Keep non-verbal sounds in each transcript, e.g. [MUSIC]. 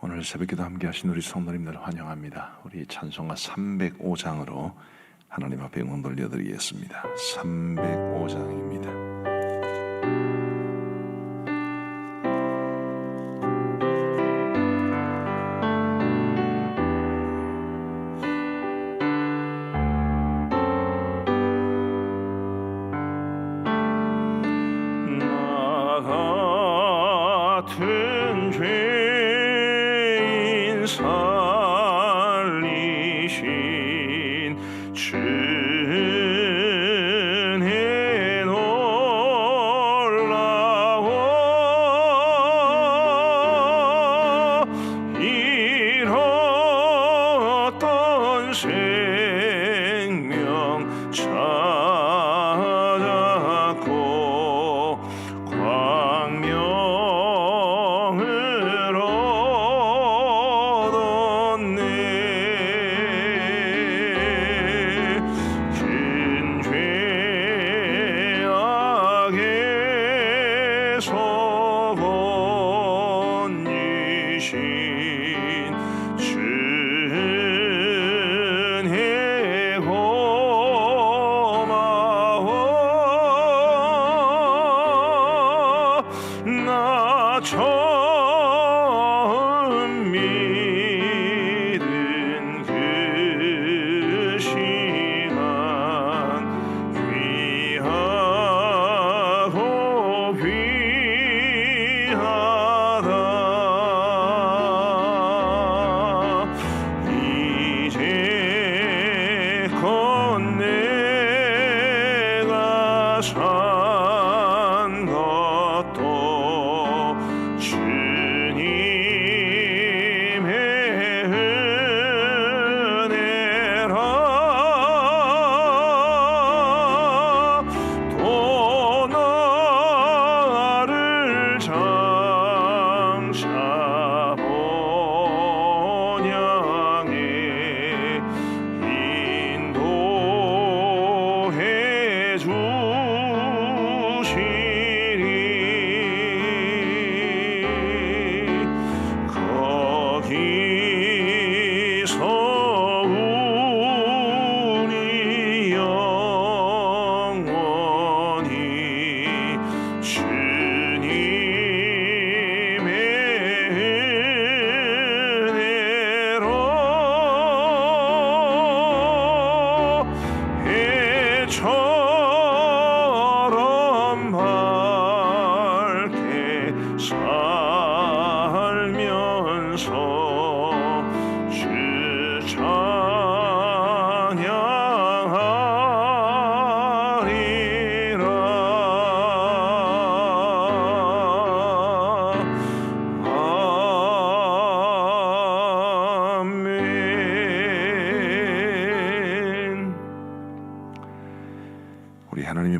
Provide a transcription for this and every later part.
오늘 새벽기도 함께 하신 우리 성도님들 환영합니다. 우리 찬송가 305장으로 하나님 앞에 응원 돌려드리겠습니다. 305장입니다.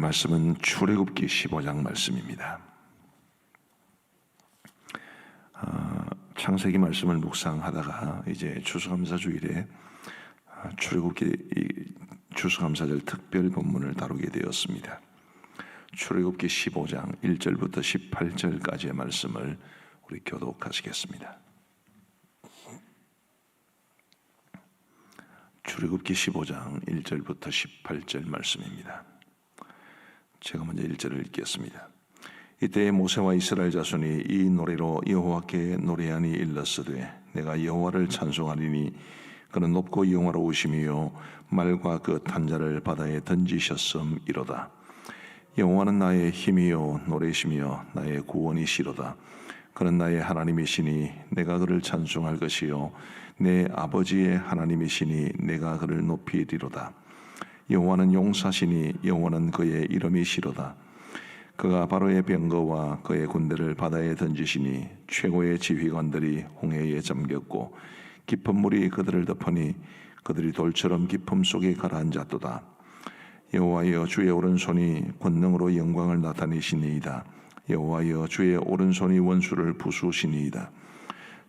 말씀은 출애굽기 15장 말씀입니다. 아, 창세기 말씀을 묵상하다가 이제 추수감사 주일에 아, 출애굽기 이 추수감사절 특별 본문을 다루게 되었습니다. 출애굽기 15장 1절부터 18절까지의 말씀을 우리 교독하시겠습니다. 출애굽기 15장 1절부터 18절 말씀입니다. 제가 먼저 1절을 읽겠습니다. 이때 모세와 이스라엘 자손이 이 노래로 여호와께 노래하니 일렀으되 내가 여호와를 찬송하리니 그는 높고 영화로우시며 말과 그 탄자를 바다에 던지셨음이로다. 여호와는 나의 힘이요 노래시며 나의 구원이시로다. 그는 나의 하나님이시니 내가 그를 찬송할 것이요 내 아버지의 하나님이시니 내가 그를 높이리로다. 여호와는 용사시니 여호와는 그의 이름이시로다. 그가 바로의 병거와 그의 군대를 바다에 던지시니 최고의 지휘관들이 홍해에 잠겼고 깊은 물이 그들을 덮으니 그들이 돌처럼 깊음 속에 가라앉았도다. 여호와여 주의 오른손이 권능으로 영광을 나타내시니이다. 여호와여 주의 오른손이 원수를 부수시니이다.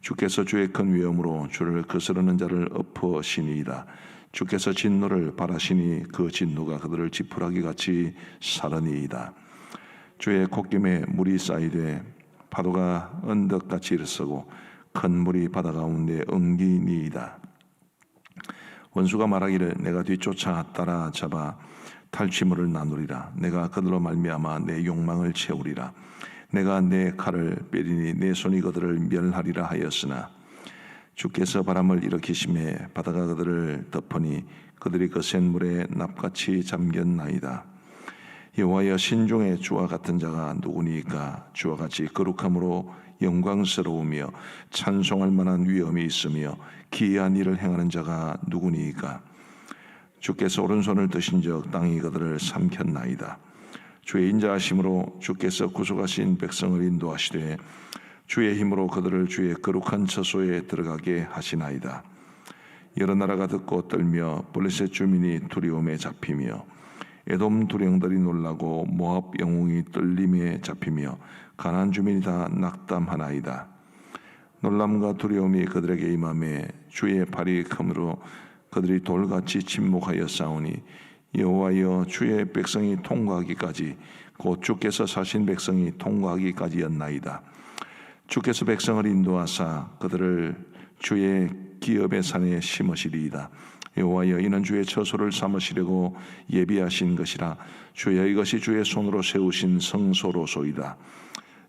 주께서 주의 큰 위엄으로 주를 거스르는 자를 엎으시니이다. 주께서 진노를 바라시니 그 진노가 그들을 지푸라기 같이 사르니이다. 주의 콧김에 물이 쌓이되 파도가 언덕같이 일어서고 큰 물이 바다 가운데 엉기니이다. 원수가 말하기를 내가 뒤쫓아 따라 잡아 탈취물을 나누리라 내가 그들로 말미암아 내 욕망을 채우리라 내가 내 칼을 빼리니 내 손이 그들을 멸하리라 하였으나 주께서 바람을 일으키심에 바다가 그들을 덮으니 그들이 그센 물에 납같이 잠겼나이다. 여호와여 신중의 주와 같은 자가 누구니까? 주와 같이 거룩함으로 영광스러우며 찬송할 만한 위엄이 있으며 기이한 일을 행하는 자가 누구니까? 주께서 오른손을 드신적 땅이 그들을 삼켰나이다. 주의 인자하심으로 주께서 구속하신 백성을 인도하시되 주의 힘으로 그들을 주의 거룩한 처소에 들어가게 하시나이다 여러 나라가 듣고 떨며 블레셋 주민이 두려움에 잡히며 에돔 두령들이 놀라고 모압 영웅이 떨림에 잡히며 가난 주민이 다 낙담하나이다. 놀람과 두려움이 그들에게 임함에 주의 발이 크므로 그들이 돌같이 침묵하여 싸우니 여호와여 주의 백성이 통과하기까지 곧 주께서 사신 백성이 통과하기까지였나이다. 주께서 백성을 인도하사 그들을 주의 기업의 산에 심으시리이다. 여호와여 이는 주의 처소를 삼으시려고 예비하신 것이라 주여 이것이 주의 손으로 세우신 성소로소이다.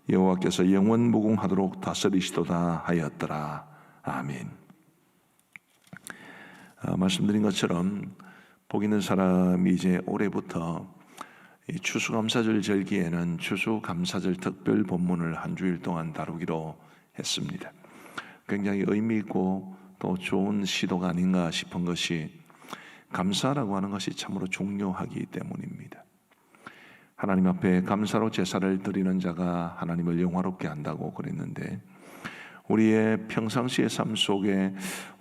여호와께서 영원 무궁하도록 다스리시도다 하였더라. 아멘. 아, 말씀드린 것처럼 복 있는 사람이 이제 올해부터 이 추수감사절 절기에는 추수감사절 특별 본문을 한 주일 동안 다루기로 했습니다. 굉장히 의미 있고 또 좋은 시도가 아닌가 싶은 것이 감사라고 하는 것이 참으로 중요하기 때문입니다. 하나님 앞에 감사로 제사를 드리는 자가 하나님을 영화롭게 한다고 그랬는데 우리의 평상시의 삶 속에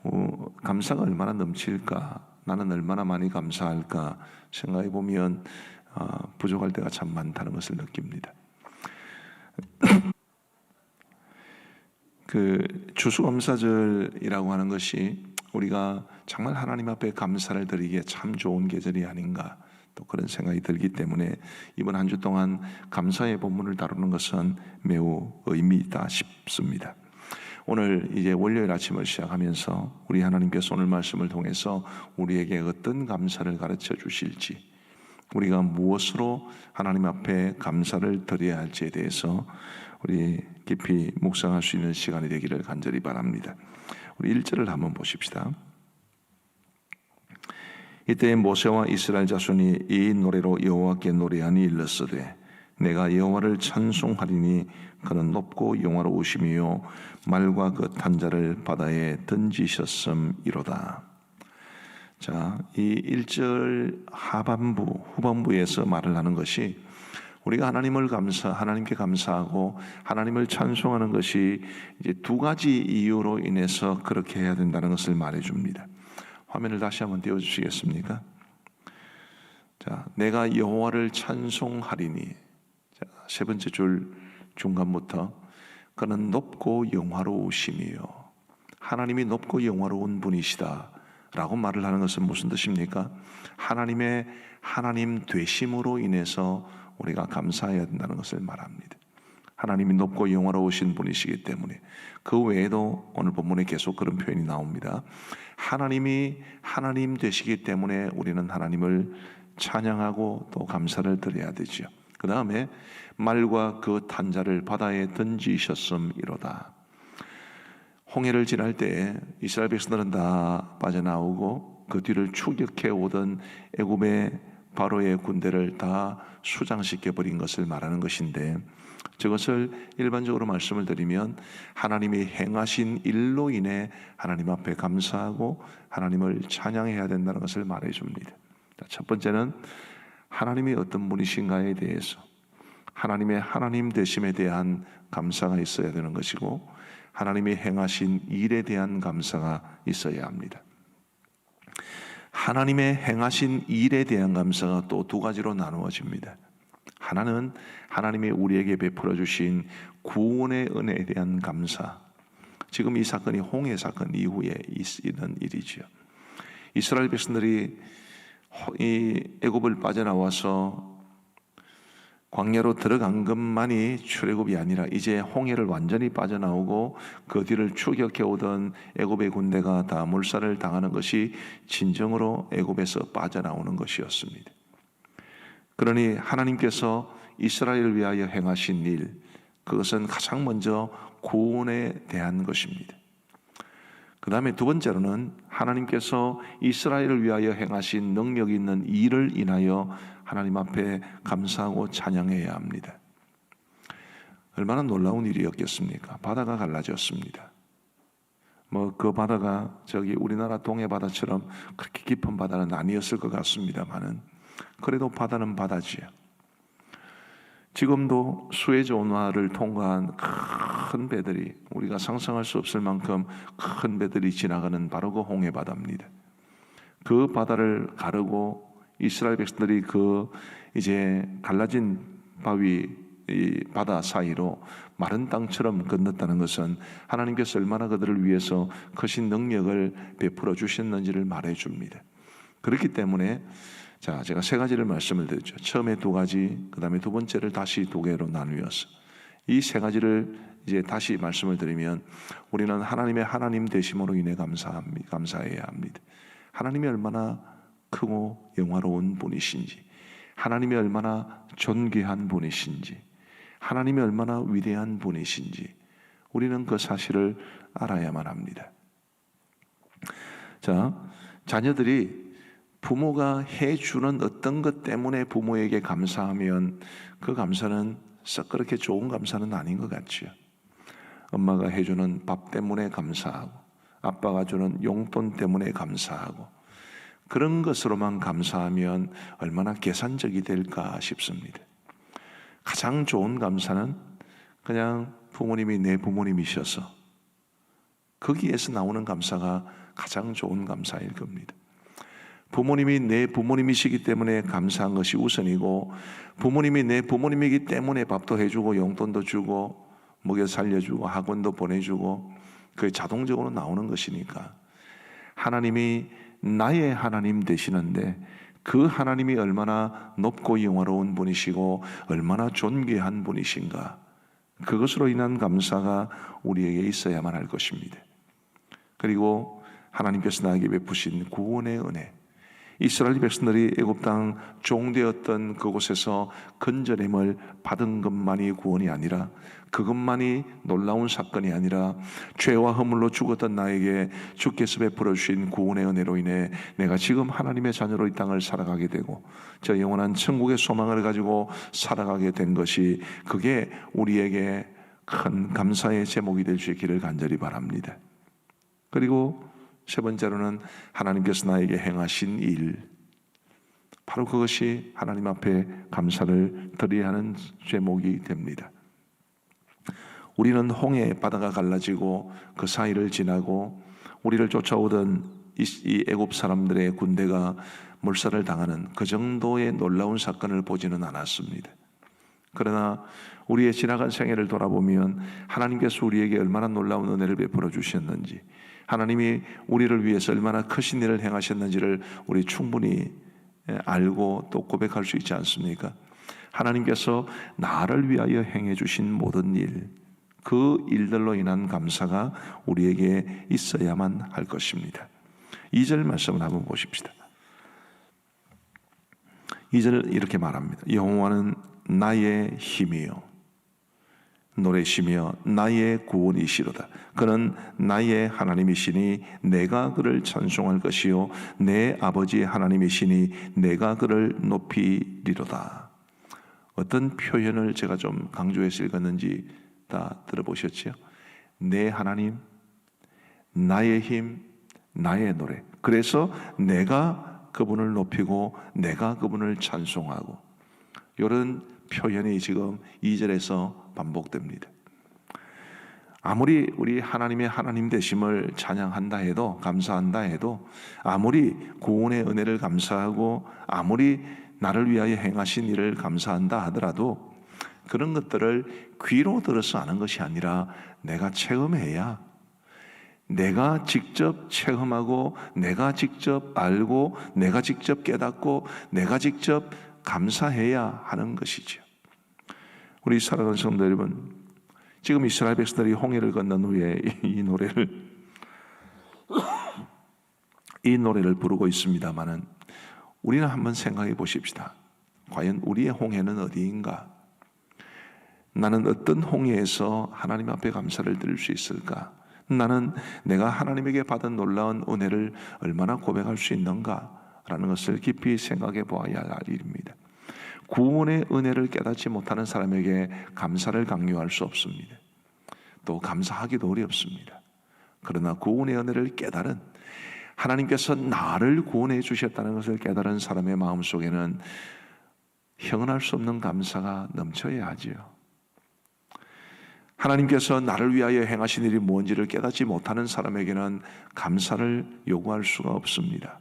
어, 감사가 얼마나 넘칠까 나는 얼마나 많이 감사할까 생각해 보면 어, 부족할 때가 참 많다는 것을 느낍니다. [CLEARS THROAT] 그 추수감사절이라고 하는 것이 우리가 정말 하나님 앞에 감사를 드리기에 참 좋은 계절이 아닌가 또 그런 생각이 들기 때문에 이번 한 주 동안 감사의 본문을 다루는 것은 매우 의미 있다 싶습니다. 오늘 이제 월요일 아침을 시작하면서 우리 하나님께서 오늘 말씀을 통해서 우리에게 어떤 감사를 가르쳐 주실지 우리가 무엇으로 하나님 앞에 감사를 드려야 할지에 대해서 우리 깊이 묵상할 수 있는 시간이 되기를 간절히 바랍니다. 우리 1절을 한번 보십시다. 이때 모세와 이스라엘 자손이 이 노래로 여호와께 노래하니 일렀으되 내가 여호와를 찬송하리니 그는 높고 영화로우시며 말과 그 탄자를 바다에 던지셨음이로다. 자, 이 1절 하반부 후반부에서 말을 하는 것이 우리가 하나님을 감사, 하나님께 감사하고 하나님을 찬송하는 것이 이제 두 가지 이유로 인해서 그렇게 해야 된다는 것을 말해 줍니다. 화면을 다시 한번 띄워 주시겠습니까? 자, 내가 여호와를 찬송하리니 자, 세 번째 줄 중간부터 그는 높고 영화로우시며 하나님이 높고 영화로운 분이시다. 라고 말을 하는 것은 무슨 뜻입니까? 하나님의 하나님 되심으로 인해서 우리가 감사해야 된다는 것을 말합니다. 하나님이 높고 영화로우신 분이시기 때문에 그 외에도 오늘 본문에 계속 그런 표현이 나옵니다. 하나님이 하나님 되시기 때문에 우리는 하나님을 찬양하고 또 감사를 드려야 되죠. 그 다음에 말과 그 탄자를 바다에 던지셨음이로다. 홍해를 지날 때 이스라엘 백성들은 다 빠져나오고 그 뒤를 추격해 오던 애굽의 바로의 군대를 다 수장시켜 버린 것을 말하는 것인데 저것을 일반적으로 말씀을 드리면 하나님이 행하신 일로 인해 하나님 앞에 감사하고 하나님을 찬양해야 된다는 것을 말해 줍니다. 첫 번째는 하나님이 어떤 분이신가에 대해서 하나님의 하나님 되심에 대한 감사가 있어야 되는 것이고 하나님이 행하신 일에 대한 감사가 있어야 합니다. 하나님의 행하신 일에 대한 감사가 또 두 가지로 나누어집니다. 하나는 하나님이 우리에게 베풀어 주신 구원의 은혜에 대한 감사. 지금 이 사건이 홍해 사건 이후에 있는 일이지요. 이스라엘 백성들이 이 애굽을 빠져나와서 광야로 들어간 것만이 출애굽이 아니라 이제 홍해를 완전히 빠져나오고 그 뒤를 추격해 오던 애굽의 군대가 다 물살을 당하는 것이 진정으로 애굽에서 빠져나오는 것이었습니다. 그러니 하나님께서 이스라엘을 위하여 행하신 일 그것은 가장 먼저 구원에 대한 것입니다. 그 다음에 두 번째로는 하나님께서 이스라엘을 위하여 행하신 능력 있는 일을 인하여 하나님 앞에 감사하고 찬양해야 합니다. 얼마나 놀라운 일이었겠습니까? 바다가 갈라졌습니다. 뭐 그 바다가 저기 우리나라 동해 바다처럼 그렇게 깊은 바다는 아니었을 것 같습니다만은 그래도 바다는 바다지요. 지금도 수에즈 운하를 통과한 큰 배들이 우리가 상상할 수 없을 만큼 큰 배들이 지나가는 바로 그 홍해 바다입니다. 그 바다를 가르고 이스라엘 백성들이 그 이제 갈라진 바위 이 바다 사이로 마른 땅처럼 건넜다는 것은 하나님께서 얼마나 그들을 위해서 크신 능력을 베풀어 주셨는지를 말해 줍니다. 그렇기 때문에 자, 제가 세 가지를 말씀을 드렸죠. 처음에 두 가지, 그 다음에 두 번째를 다시 두 개로 나누어서 이세 가지를 이제 다시 말씀을 드리면 우리는 하나님의 하나님 되심으로 인해 감사합니다. 감사해야 합니다. 하나님이 얼마나 크고 영화로운 분이신지, 하나님이 얼마나 존귀한 분이신지, 하나님이 얼마나 위대한 분이신지, 우리는 그 사실을 알아야만 합니다. 자, 자녀들이 부모가 해주는 어떤 것 때문에 부모에게 감사하면 그 감사는 썩 그렇게 좋은 감사는 아닌 것 같지요. 엄마가 해주는 밥 때문에 감사하고, 아빠가 주는 용돈 때문에 감사하고, 그런 것으로만 감사하면 얼마나 계산적이 될까 싶습니다. 가장 좋은 감사는 그냥 부모님이 내 부모님이셔서 거기에서 나오는 감사가 가장 좋은 감사일 겁니다. 부모님이 내 부모님이시기 때문에 감사한 것이 우선이고 부모님이 내 부모님이기 때문에 밥도 해주고 용돈도 주고 먹여 살려주고 학원도 보내주고 그게 자동적으로 나오는 것이니까 하나님이 나의 하나님 되시는데 그 하나님이 얼마나 높고 영화로운 분이시고 얼마나 존귀한 분이신가 그것으로 인한 감사가 우리에게 있어야만 할 것입니다. 그리고 하나님께서 나에게 베푸신 구원의 은혜 이스라엘 백성들이 애굽 땅 종되었던 그곳에서 건져냄을 받은 것만이 구원이 아니라 그것만이 놀라운 사건이 아니라 죄와 허물로 죽었던 나에게 주께서 베풀어 주신 구원의 은혜로 인해 내가 지금 하나님의 자녀로 이 땅을 살아가게 되고 저 영원한 천국의 소망을 가지고 살아가게 된 것이 그게 우리에게 큰 감사의 제목이 될 수 있기를 간절히 바랍니다. 그리고 세 번째로는 하나님께서 나에게 행하신 일. 바로 그것이 하나님 앞에 감사를 드려야 하는 제목이 됩니다. 우리는 홍해 바다가 갈라지고 그 사이를 지나고 우리를 쫓아오던 이 애굽 사람들의 군대가 물살을 당하는 그 정도의 놀라운 사건을 보지는 않았습니다. 그러나 우리의 지나간 생애를 돌아보면 하나님께서 우리에게 얼마나 놀라운 은혜를 베풀어 주셨는지 하나님이 우리를 위해서 얼마나 크신 일을 행하셨는지를 우리 충분히 예, 알고 또 고백할 수 있지 않습니까? 하나님께서 나를 위하여 행해 주신 모든 일, 그 일들로 인한 감사가 우리에게 있어야만 할 것입니다. 2절 말씀을 한번 보십시다. 2절 이렇게 말합니다. 여호와는 나의 힘이요 노래시며 나의 구원이시로다. 그는 나의 하나님이시니 내가 그를 찬송할 것이요 내 아버지의 하나님이시니 내가 그를 높이리로다. 어떤 표현을 제가 좀 강조해서 읽었는지 다 들어보셨죠? 내 하나님, 나의 힘, 나의 노래. 그래서 내가 그분을 높이고 내가 그분을 찬송하고 이런 표현이 지금 2절에서 반복됩니다. 아무리 우리 하나님의 하나님 되심을 찬양한다 해도 감사한다 해도 아무리 구원의 은혜를 감사하고 아무리 나를 위하여 행하신 일을 감사한다 하더라도 그런 것들을 귀로 들어서 아는 것이 아니라 내가 체험해야 내가 직접 체험하고 내가 직접 알고 내가 직접 깨닫고 내가 직접 감사해야 하는 것이죠. 우리 사랑하는 성도 여러분, 지금 이스라엘 백성들이 홍해를 건넌 후에 이, [LAUGHS] 이 노래를 이 노래를 부르고 있습니다만은 우리는 한번 생각해 보십시다. 과연 우리의 홍해는 어디인가? 나는 어떤 홍해에서 하나님 앞에 감사를 드릴 수 있을까? 나는 내가 하나님에게 받은 놀라운 은혜를 얼마나 고백할 수 있는가? 라는 것을 깊이 생각해 보아야 할 일입니다. 구원의 은혜를 깨닫지 못하는 사람에게 감사를 강요할 수 없습니다. 또 감사하기도 어렵습니다. 그러나 구원의 은혜를 깨달은 하나님께서 나를 구원해 주셨다는 것을 깨달은 사람의 마음 속에는 형언할 수 없는 감사가 넘쳐야 하지요. 하나님께서 나를 위하여 행하신 일이 뭔지를 깨닫지 못하는 사람에게는 감사를 요구할 수가 없습니다.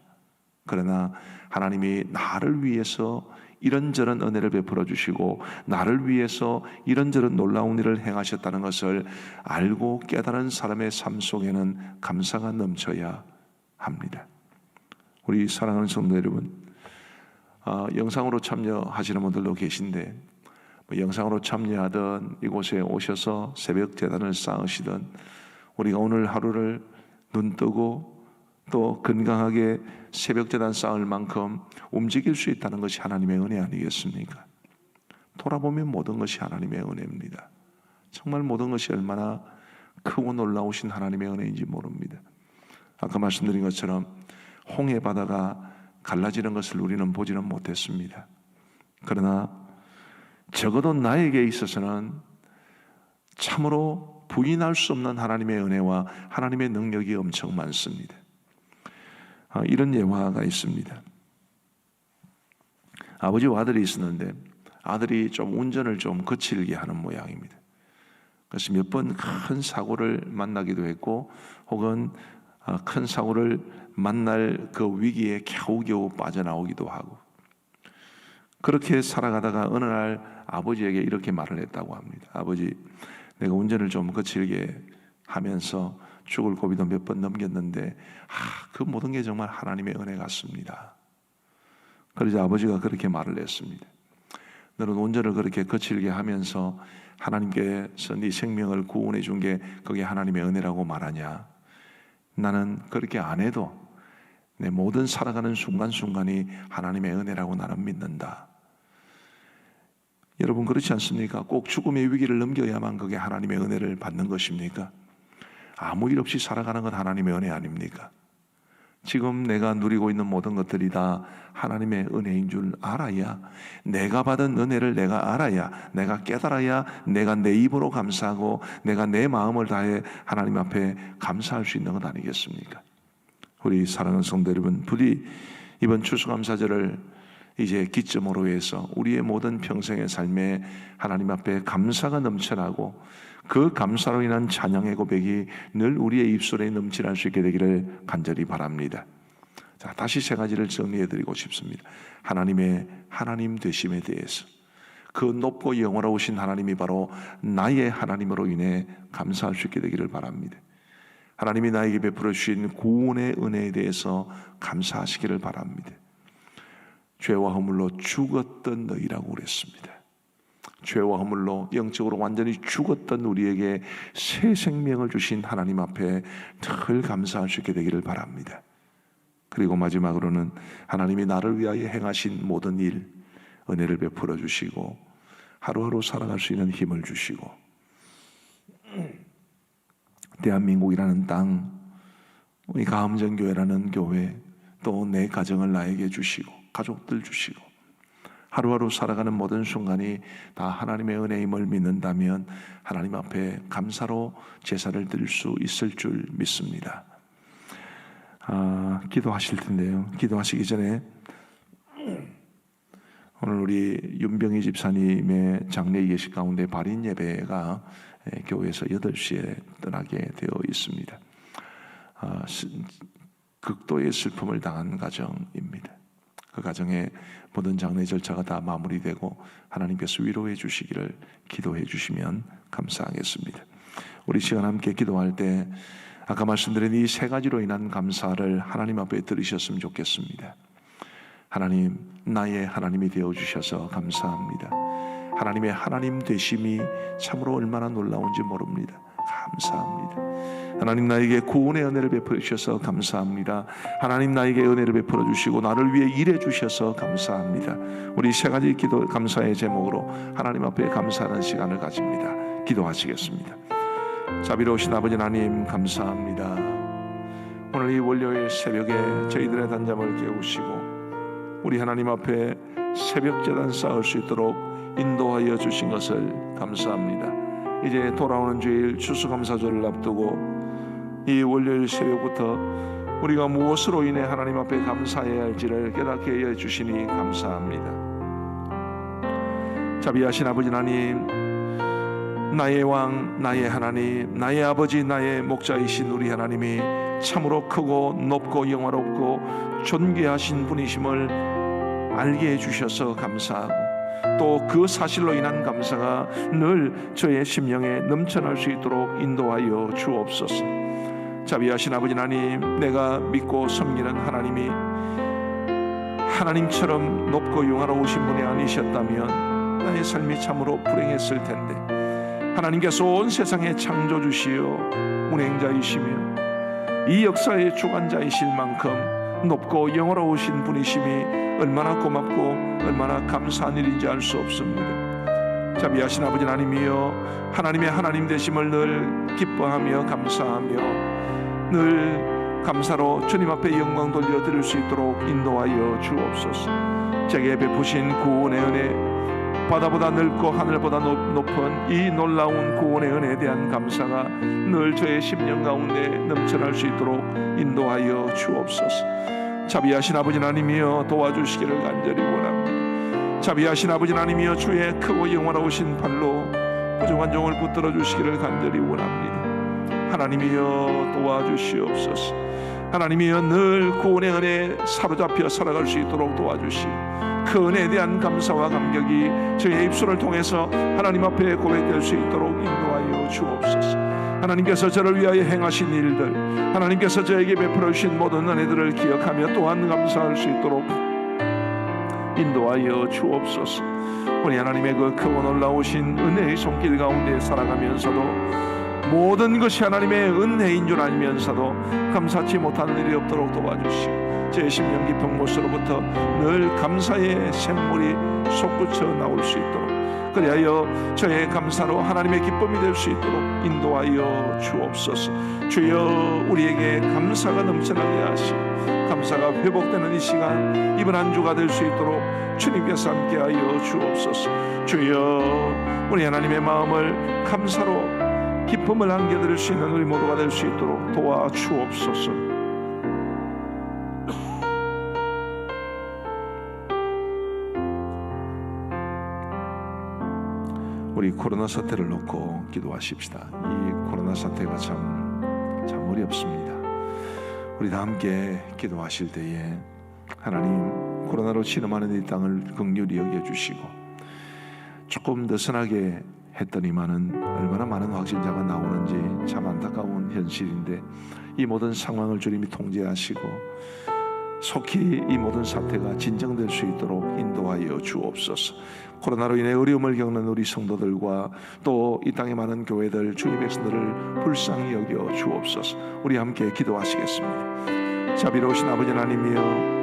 그러나 하나님이 나를 위해서 이런저런 은혜를 베풀어 주시고 나를 위해서 이런저런 놀라운 일을 행하셨다는 것을 알고 깨달은 사람의 삶 속에는 감사가 넘쳐야 합니다. 우리 사랑하는 성도 여러분, 아, 영상으로 참여하시는 분들도 계신데 뭐 영상으로 참여하던 이곳에 오셔서 새벽 재단을 쌓으시던 우리가 오늘 하루를 눈 뜨고 또 건강하게 새벽 재단 쌓을 만큼 움직일 수 있다는 것이 하나님의 은혜 아니겠습니까? 돌아보면 모든 것이 하나님의 은혜입니다. 정말 모든 것이 얼마나 크고 놀라우신 하나님의 은혜인지 모릅니다. 아까 말씀드린 것처럼 홍해 바다가 갈라지는 것을 우리는 보지는 못했습니다. 그러나 적어도 나에게 있어서는 참으로 부인할 수 없는 하나님의 은혜와 하나님의 능력이 엄청 많습니다. 아, 이런 예화가 있습니다. 아버지와 아들이 있었는데 아들이 좀 운전을 좀 거칠게 하는 모양입니다. 그래서 몇 번 큰 사고를 만나기도 했고 혹은 아, 큰 사고를 만날 그 위기에 겨우겨우 빠져나오기도 하고 그렇게 살아가다가 어느 날 아버지에게 이렇게 말을 했다고 합니다. 아버지, 내가 운전을 좀 거칠게 하면서 죽을 고비도 몇 번 넘겼는데 아, 그 모든 게 정말 하나님의 은혜 같습니다. 그러자 아버지가 그렇게 말을 했습니다. 너는 운전을 그렇게 거칠게 하면서 하나님께서 네 생명을 구원해 준 게 그게 하나님의 은혜라고 말하냐? 나는 그렇게 안 해도 내 모든 살아가는 순간순간이 하나님의 은혜라고 나는 믿는다. 여러분 그렇지 않습니까? 꼭 죽음의 위기를 넘겨야만 그게 하나님의 은혜를 받는 것입니까? 아무 일 없이 살아가는 건 하나님의 은혜 아닙니까? 지금 내가 누리고 있는 모든 것들이 다 하나님의 은혜인 줄 알아야 내가 받은 은혜를 내가 알아야 내가 깨달아야 내가 내 입으로 감사하고 내가 내 마음을 다해 하나님 앞에 감사할 수 있는 것 아니겠습니까? 우리 사랑하는 성도 여러분, 부디 이번 추수감사절을 이제 기점으로 해서 우리의 모든 평생의 삶에 하나님 앞에 감사가 넘쳐나고 그 감사로 인한 찬양의 고백이 늘 우리의 입술에 넘치날 수 있게 되기를 간절히 바랍니다. 자, 다시 세 가지를 정리해 드리고 싶습니다. 하나님의 하나님 되심에 대해서 그 높고 영원하신 하나님이 바로 나의 하나님으로 인해 감사할 수 있게 되기를 바랍니다. 하나님이 나에게 베풀어 주신 구원의 은혜에 대해서 감사하시기를 바랍니다. 죄와 허물로 죽었던 너희라고 그랬습니다. 죄와 허물로 영적으로 완전히 죽었던 우리에게 새 생명을 주신 하나님 앞에 늘 감사할 수 있게 되기를 바랍니다. 그리고 마지막으로는 하나님이 나를 위하여 행하신 모든 일, 은혜를 베풀어 주시고 하루하루 살아갈 수 있는 힘을 주시고 대한민국이라는 땅, 우리 가음정교회라는 교회, 또 내 가정을 나에게 주시고 가족들 주시고 하루하루 살아가는 모든 순간이 다 하나님의 은혜임을 믿는다면 하나님 앞에 감사로 제사를 드릴 수 있을 줄 믿습니다. 아, 기도하실 텐데요. 기도하시기 전에 오늘 우리 윤병희 집사님의 장례 예식 가운데 발인 예배가 교회에서 8시에 떠나게 되어 있습니다. 아, 극도의 슬픔을 당한 가정입니다. 그 가정의 모든 장례 절차가 다 마무리되고 하나님께서 위로해 주시기를 기도해 주시면 감사하겠습니다. 우리 시간 함께 기도할 때 아까 말씀드린 이 세 가지로 인한 감사를 하나님 앞에 들으셨으면 좋겠습니다. 하나님, 나의 하나님이 되어 주셔서 감사합니다. 하나님의 하나님 되심이 참으로 얼마나 놀라운지 모릅니다. 감사합니다. 하나님 나에게 구원의 은혜를 베풀어 주셔서 감사합니다. 하나님 나에게 은혜를 베풀어 주시고 나를 위해 일해 주셔서 감사합니다. 우리 세 가지 기도 감사의 제목으로 하나님 앞에 감사하는 시간을 가집니다. 기도하시겠습니다. 자비로우신 아버지 하나님 감사합니다. 오늘 이 월요일 새벽에 저희들의 단잠을 깨우시고 우리 하나님 앞에 새벽 재단 쌓을 수 있도록 인도하여 주신 것을 감사합니다. 이제 돌아오는 주일 추수감사절을 앞두고 이 월요일 새벽부터 우리가 무엇으로 인해 하나님 앞에 감사해야 할지를 깨닫게 해 주시니 감사합니다. 자비하신 아버지 하나님, 나의 왕, 나의 하나님, 나의 아버지, 나의 목자이신 우리 하나님이 참으로 크고 높고 영화롭고 존귀하신 분이심을 알게 해 주셔서 감사하고 또 그 사실로 인한 감사가 늘 저의 심령에 넘쳐날 수 있도록 인도하여 주옵소서. 자비하신 아버지 하나님, 내가 믿고 섬기는 하나님이 하나님처럼 높고 영화로우신 분이 아니셨다면 나의 삶이 참으로 불행했을 텐데 하나님께서 온 세상에 창조주시요 운행자이시며 이 역사의 주관자이실 만큼 높고 영화로우신 분이심이 얼마나 고맙고 얼마나 감사한 일인지 알 수 없습니다. 자비하신 아버지 하나님이여 하나님의 하나님 되심을 늘 기뻐하며 감사하며 늘 감사로 주님 앞에 영광 돌려 드릴 수 있도록 인도하여 주옵소서. 제게 베푸신 구원의 은혜 바다보다 넓고 하늘보다 높, 높은 이 놀라운 구원의 은혜에 대한 감사가 늘 저의 심령 가운데 넘쳐날 수 있도록 인도하여 주옵소서. 자비하신 아버지 하나님이여 도와주시기를 간절히 원합니다. 자비하신 아버지 하나님이여 주의 크고 영원하신 팔로 부정한 종을 붙들어 주시기를 간절히 원합니다. 하나님이여 도와주시옵소서. 하나님이여 늘 구원의 은혜에 사로잡혀 살아갈 수 있도록 도와주시고 그 은혜에 대한 감사와 감격이 저의 입술을 통해서 하나님 앞에 고백될 수 있도록 인도하여 주옵소서. 하나님께서 저를 위하여 행하신 일들, 하나님께서 저에게 베풀어 주신 모든 은혜들을 기억하며 또한 감사할 수 있도록 인도하여 주옵소서. 우리 하나님의 그 크고 놀라우신 은혜의 손길 가운데 살아가면서도 모든 것이 하나님의 은혜인 줄 알면서도 감사치 못하는 일이 없도록 도와주시고 제 심령 깊은 곳으로부터 늘 감사의 샘물이 솟구쳐 나올 수 있도록 그리하여 저의 감사로 하나님의 기쁨이 될 수 있도록 인도하여 주옵소서. 주여 우리에게 감사가 넘쳐나게 하시고 감사가 회복되는 이 시간 이번 한 주가 될 수 있도록 주님께서 함께하여 주옵소서. 주여 우리 하나님의 마음을 감사로 기쁨을 안겨드릴 수 있는 우리 모두가 될 수 있도록 도와주옵소서. 우리 코로나 사태를 놓고 기도하십시다. 이 코로나 사태가 참, 참 어렵습니다. 우리 다 함께 기도하실 때에 하나님 코로나로 신음하는 이 땅을 극률히 여겨주시고 조금 느슨하게 했더니만은 얼마나 많은 확진자가 나오는지 참 안타까운 현실인데 이 모든 상황을 주님이 통제하시고 속히 이 모든 사태가 진정될 수 있도록 인도하여 주옵소서. 코로나로 인해 어려움을 겪는 우리 성도들과 또 이 땅의 많은 교회들 주님 백성들을 불쌍히 여겨 주옵소서. 우리 함께 기도하시겠습니다. 자비로우신 아버지 하나님이여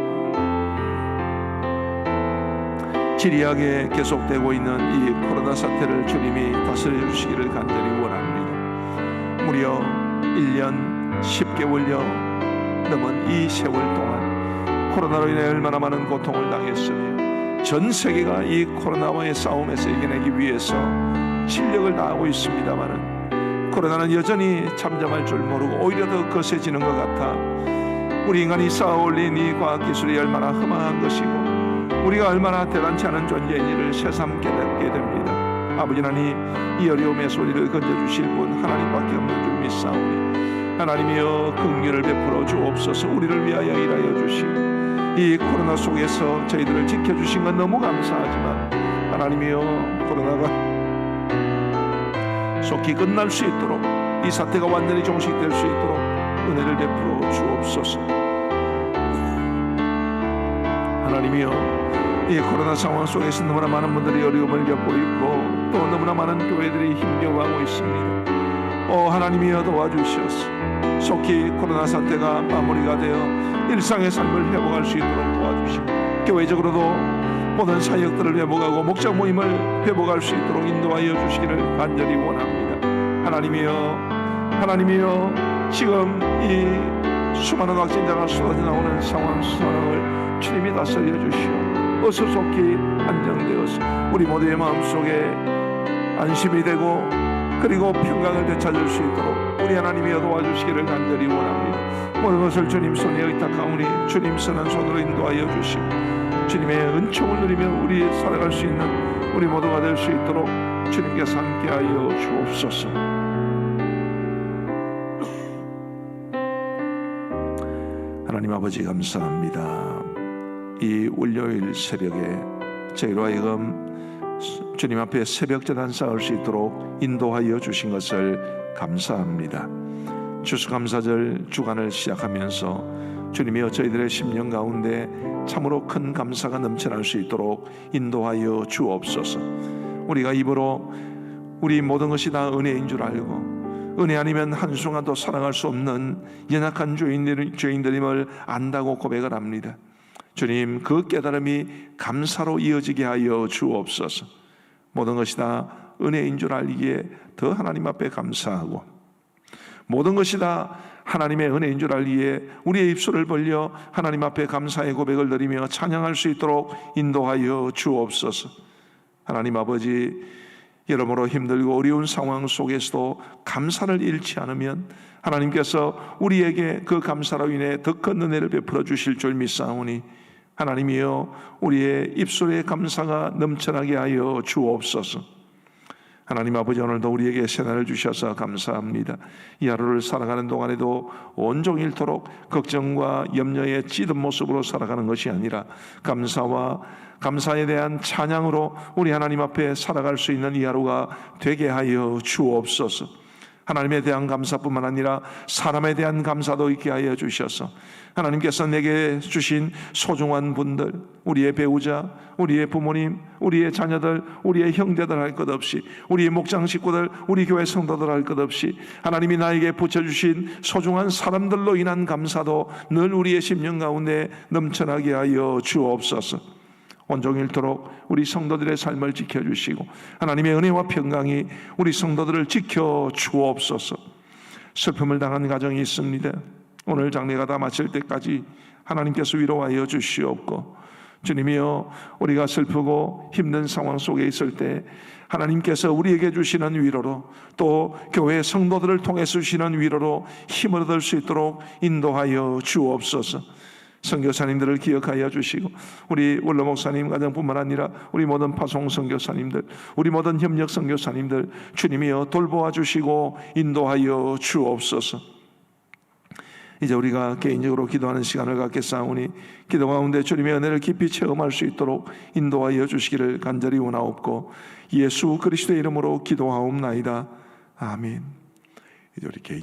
지리하게 계속되고 있는 이 코로나 사태를 주님이 다스려 주시기를 간절히 원합니다. 무려 1년 10개월여 넘은 이 세월 동안 코로나로 인해 얼마나 많은 고통을 당했으며 전 세계가 이 코로나와의 싸움에서 이겨내기 위해서 실력을 다하고 있습니다마는 코로나는 여전히 잠잠할 줄 모르고 오히려 더 거세지는 것 같아 우리 인간이 쌓아올린 이 과학기술이 얼마나 흠망한 것이고 우리가 얼마나 대단치 않은 존재인지를 새삼 깨닫게 됩니다. 아버지 하나님 이 어려움의 소리를 건져주실 분 하나님밖에 없는 줄 믿사오니 하나님이여 긍휼을 베풀어 주옵소서 우리를 위하여 일하여 주시고 이 코로나 속에서 저희들을 지켜주신 건 너무 감사하지만 하나님이여 코로나가 속히 끝날 수 있도록 이 사태가 완전히 종식될 수 있도록 은혜를 베풀어 주옵소서 하나님이여 이 코로나 상황 속에서 너무나 많은 분들이 어려움을 겪고 있고 또 너무나 많은 교회들이 힘겨워하고 있습니다. 오 하나님이여 도와주시옵소서. 속히 코로나 사태가 마무리가 되어 일상의 삶을 회복할 수 있도록 도와주시고 교회적으로도 모든 사역들을 회복하고 목장 모임을 회복할 수 있도록 인도하여 주시기를 간절히 원합니다. 하나님이여 하나님이여 지금 이 수많은 확진자가 쏟아져 나오는 상황 상황을 주님이 다스려 주시오. 어서 속히 안정되어서 우리 모두의 마음속에 안심이 되고 그리고 평강을 되찾을 수 있도록 우리 하나님이여 도와주시기를 간절히 원합니다. 모든 것을 주님 손에 의탁하오니 주님 선한 손으로 인도하여 주시고 주님의 은총을 누리며 우리 살아갈 수 있는 우리 모두가 될 수 있도록 주님께서 함께하여 주옵소서. 하나님 아버지 감사합니다. 이 월요일 새벽에 저희로 하여금 주님 앞에 새벽 재단 쌓을 수 있도록 인도하여 주신 것을 감사합니다. 추수감사절 주간을 시작하면서 주님이여 저희들의 심령 가운데 참으로 큰 감사가 넘쳐날 수 있도록 인도하여 주옵소서. 우리가 입으로 우리 모든 것이 다 은혜인 줄 알고 은혜 아니면 한순간도 사랑할 수 없는 연약한 죄인들, 죄인들임을 안다고 고백을 합니다. 주님 그 깨달음이 감사로 이어지게 하여 주옵소서. 모든 것이 다 은혜인 줄 알기에 더 하나님 앞에 감사하고 모든 것이 다 하나님의 은혜인 줄 알기에 우리의 입술을 벌려 하나님 앞에 감사의 고백을 드리며 찬양할 수 있도록 인도하여 주옵소서. 하나님 아버지 여러모로 힘들고 어려운 상황 속에서도 감사를 잃지 않으면 하나님께서 우리에게 그 감사로 인해 더 큰 은혜를 베풀어 주실 줄 믿사오니 하나님이여 우리의 입술에 감사가 넘쳐나게 하여 주옵소서. 하나님 아버지 오늘도 우리에게 새날을 주셔서 감사합니다. 이 하루를 살아가는 동안에도 온종일토록 걱정과 염려에 찌든 모습으로 살아가는 것이 아니라 감사와 감사에 대한 찬양으로 우리 하나님 앞에 살아갈 수 있는 이 하루가 되게 하여 주옵소서. 하나님에 대한 감사뿐만 아니라 사람에 대한 감사도 있게 하여 주셔서 하나님께서 내게 주신 소중한 분들, 우리의 배우자, 우리의 부모님, 우리의 자녀들, 우리의 형제들 할 것 없이 우리의 목장 식구들, 우리 교회 성도들 할 것 없이 하나님이 나에게 붙여주신 소중한 사람들로 인한 감사도 늘 우리의 심령 가운데 넘쳐나게 하여 주옵소서. 온종일토록 우리 성도들의 삶을 지켜주시고 하나님의 은혜와 평강이 우리 성도들을 지켜 주옵소서. 슬픔을 당한 가정이 있습니다. 오늘 장례가 다 마칠 때까지 하나님께서 위로하여 주시옵고 주님이여 우리가 슬프고 힘든 상황 속에 있을 때 하나님께서 우리에게 주시는 위로로 또 교회 성도들을 통해서 주시는 위로로 힘을 얻을 수 있도록 인도하여 주옵소서. 선교사님들을 기억하여 주시고 우리 원로 목사님 가정뿐만 아니라 우리 모든 파송 선교사님들 우리 모든 협력 선교사님들 주님이여 돌보아 주시고 인도하여 주옵소서. 이제 우리가 개인적으로 기도하는 시간을 갖겠사오니 기도 가운데 주님의 은혜를 깊이 체험할 수 있도록 인도하여 주시기를 간절히 원하옵고 예수 그리스도의 이름으로 기도하옵나이다. 아멘. 이제 우리 개인